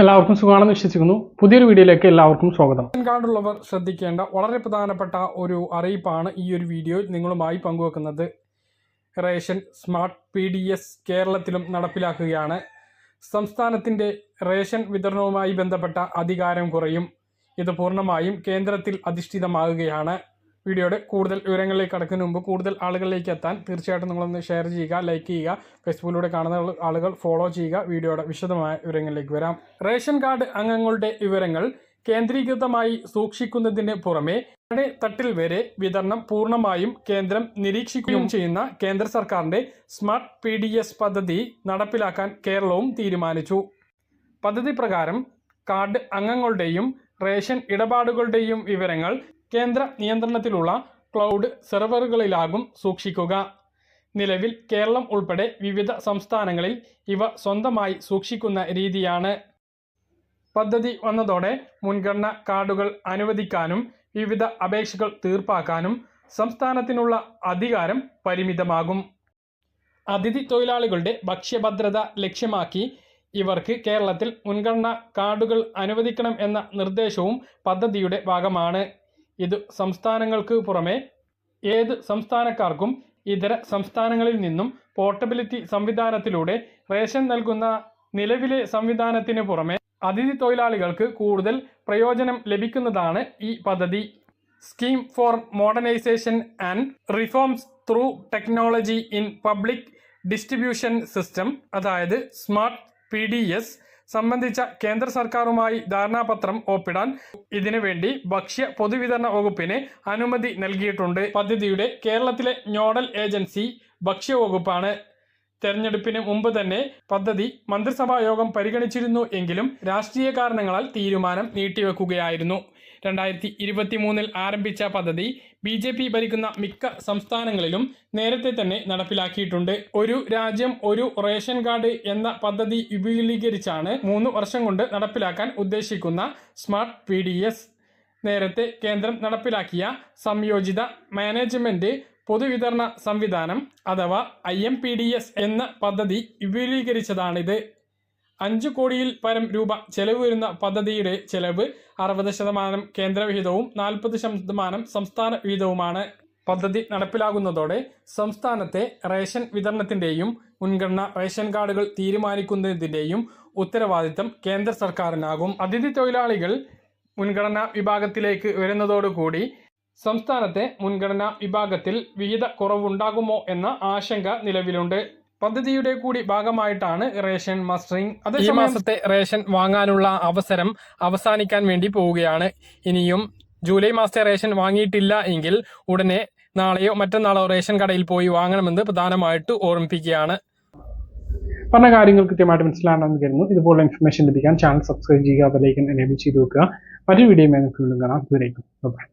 എല്ലാവർക്കും സുഖമാണെന്ന് വിശ്വസിക്കുന്നു. പുതിയൊരു വീഡിയോയിലേക്ക് എല്ലാവർക്കും സ്വാഗതം. റേഷൻ കാർഡുള്ളവർ ശ്രദ്ധിക്കേണ്ട വളരെ പ്രധാനപ്പെട്ട ഒരു അറിയിപ്പാണ് ഈ ഒരു വീഡിയോയിൽ നിങ്ങളുമായി പങ്കുവെക്കുന്നത്. Ration smart P D S കേരളത്തിലും നടപ്പിലാക്കുകയാണ്. സംസ്ഥാനത്തിന്റെ റേഷൻ വിതരണവുമായി ബന്ധപ്പെട്ട അധികാരം കുറയും. ഇത് പൂർണമായും കേന്ദ്രത്തിൽ അധിഷ്ഠിതമാകുകയാണ്. വീഡിയോയുടെ കൂടുതൽ വിവരങ്ങളിലേക്ക് കടക്കുന്നതിന് മുമ്പ് കൂടുതൽ ആളുകളിലേക്ക് എത്താൻ തീർച്ചയായിട്ടും നിങ്ങളൊന്ന് ഷെയർ ചെയ്യുക ലൈക്ക് ചെയ്യുക ഫേസ്ബുക്കിലൂടെ കാണുന്ന ആളുകൾ ഫോളോ ചെയ്യുക. വീഡിയോയുടെ വിശദമായ വിവരങ്ങളിലേക്ക് വരാം. റേഷൻ കാർഡ് അംഗങ്ങളുടെ വിവരങ്ങൾ കേന്ദ്രീകൃതമായി സൂക്ഷിക്കുന്നതിന് പുറമെ തട്ടിൽ വരെ വിതരണം പൂർണമായും കേന്ദ്രം നിരീക്ഷിക്കുകയും ചെയ്യുന്ന കേന്ദ്ര സർക്കാരിന്റെ സ്മാർട്ട് പി ഡി എസ് പദ്ധതി നടപ്പിലാക്കാൻ കേരളവും തീരുമാനിച്ചു. പദ്ധതി പ്രകാരം കാർഡ് അംഗങ്ങളുടെയും റേഷൻ ഇടപാടുകളുടെയും വിവരങ്ങൾ കേന്ദ്ര നിയന്ത്രണത്തിലുള്ള ക്ലൗഡ് സെർവറുകളിലാകും സൂക്ഷിക്കുക. നിലവിൽ കേരളം ഉൾപ്പെടെ വിവിധ സംസ്ഥാനങ്ങളിൽ ഇവ സ്വന്തമായി സൂക്ഷിക്കുന്ന രീതിയാണ്. പദ്ധതി വന്നതോടെ മുൻഗണന കാർഡുകൾ അനുവദിക്കാനും വിവിധ അപേക്ഷകൾ തീർപ്പാക്കാനും സംസ്ഥാനത്തിനുള്ള അധികാരം പരിമിതമാകും. അതിഥി തൊഴിലാളികളുടെ ഭക്ഷ്യഭദ്രത ലക്ഷ്യമാക്കി ഇവർക്ക് കേരളത്തിൽ മുൻഗണന കാർഡുകൾ അനുവദിക്കണം എന്ന നിർദ്ദേശവും പദ്ധതിയുടെ ഭാഗമാണ്. ഇത് സംസ്ഥാനങ്ങൾക്ക് പുറമെ ഏത് സംസ്ഥാനക്കാർക്കും ഇതര സംസ്ഥാനങ്ങളിൽ നിന്നും പോർട്ടബിലിറ്റി സംവിധാനത്തിലൂടെ റേഷൻ നൽകുന്ന നിലവിലെ സംവിധാനത്തിന് പുറമെ അതിഥി തൊഴിലാളികൾക്ക് കൂടുതൽ പ്രയോജനം ലഭിക്കുന്നതാണ് ഈ പദ്ധതി. Scheme for modernisation and reforms through technology in public distribution system അതായത് സ്മാർട്ട് പി ഡി എസ് സംബന്ധിച്ച കേന്ദ്ര സർക്കാരുമായി ധാരണാപത്രം ഒപ്പിടാൻ ഇതിനുവേണ്ടി ഭക്ഷ്യ പൊതുവിതരണ വകുപ്പിന് അനുമതി നൽകിയിട്ടുണ്ട്. പദ്ധതിയുടെ കേരളത്തിലെ നോഡൽ ഏജൻസി ഭക്ഷ്യവകുപ്പാണ് തെരഞ്ഞെടുപ്പിന് മുമ്പ് തന്നെ പദ്ധതി മന്ത്രിസഭാ യോഗം പരിഗണിച്ചിരുന്നു എങ്കിലും രാഷ്ട്രീയ കാരണങ്ങളാൽ തീരുമാനം നീട്ടിവെക്കുകയായിരുന്നു. രണ്ടായിരത്തി ഇരുപത്തി മൂന്നിൽ ആരംഭിച്ച പദ്ധതി ബി ജെ പി ഭരിക്കുന്ന മിക്ക സംസ്ഥാനങ്ങളിലും നേരത്തെ തന്നെ നടപ്പിലാക്കിയിട്ടുണ്ട്. ഒരു രാജ്യം ഒരു റേഷൻ കാർഡ് എന്ന പദ്ധതി വിപുലീകരിച്ചാണ് മൂന്ന് വർഷം കൊണ്ട് നടപ്പിലാക്കാൻ ഉദ്ദേശിക്കുന്ന സ്മാർട്ട് പി നേരത്തെ കേന്ദ്രം നടപ്പിലാക്കിയ സംയോജിത മാനേജ്മെന്റ് പൊതുവിതരണ സംവിധാനം അഥവാ I M P D S എന്ന പദ്ധതി വിപുലീകരിച്ചതാണിത്. അഞ്ചു കോടിയിൽ പരം രൂപ ചെലവ് വരുന്ന പദ്ധതിയുടെ ചെലവ് അറുപത് ശതമാനം കേന്ദ്രവിഹിതവും നാൽപ്പത് ശതമാനം സംസ്ഥാന വിഹിതവുമാണ്. പദ്ധതി നടപ്പിലാകുന്നതോടെ സംസ്ഥാനത്തെ റേഷൻ വിതരണത്തിന്റെയും മുൻഗണന റേഷൻ കാർഡുകൾ തീരുമാനിക്കുന്നതിന്റെയും ഉത്തരവാദിത്തം കേന്ദ്ര സർക്കാരിനാകും. അതിഥി തൊഴിലാളികൾ മുൻഗണനാ വിഭാഗത്തിലേക്ക് വരുന്നതോടുകൂടി സംസ്ഥാനത്തെ മുൻഗണനാ വിഭാഗത്തിൽ വിഹിത കുറവുണ്ടാകുമോ എന്ന ആശങ്ക നിലവിലുണ്ട്. പദ്ധതിയുടെ കൂടി ഭാഗമായിട്ടാണ് റേഷൻ മസ്റ്ററിംഗ് അതേ ഈ മാസത്തെ റേഷൻ വാങ്ങാനുള്ള അവസരം അവസാനിക്കാൻ വേണ്ടി പോവുകയാണ്. ഇനിയും ജൂലൈ മാസത്തെ റേഷൻ വാങ്ങിയിട്ടില്ല എങ്കിൽ ഉടനെ നാളെയോ മറ്റന്നാളോ റേഷൻ കടയിൽ പോയി വാങ്ങണമെന്ന് പ്രധാനമായിട്ട് ഓർമ്മിപ്പിക്കുകയാണ്. പറഞ്ഞ കാര്യങ്ങൾ കൃത്യമായിട്ട് മനസ്സിലാണെന്ന് കരുതുന്നു. ഇതുപോലുള്ള ഇൻഫർമേഷൻ ലഭിക്കാൻ ചാനൽ സബ്സ്ക്രൈബ് ചെയ്യുക അതിലേക്ക് എനേബിൾ ചെയ്ത് വെക്കുക. മറ്റൊരു വീഡിയോ കാണാം. ഇതുവരേക്കും ബൈ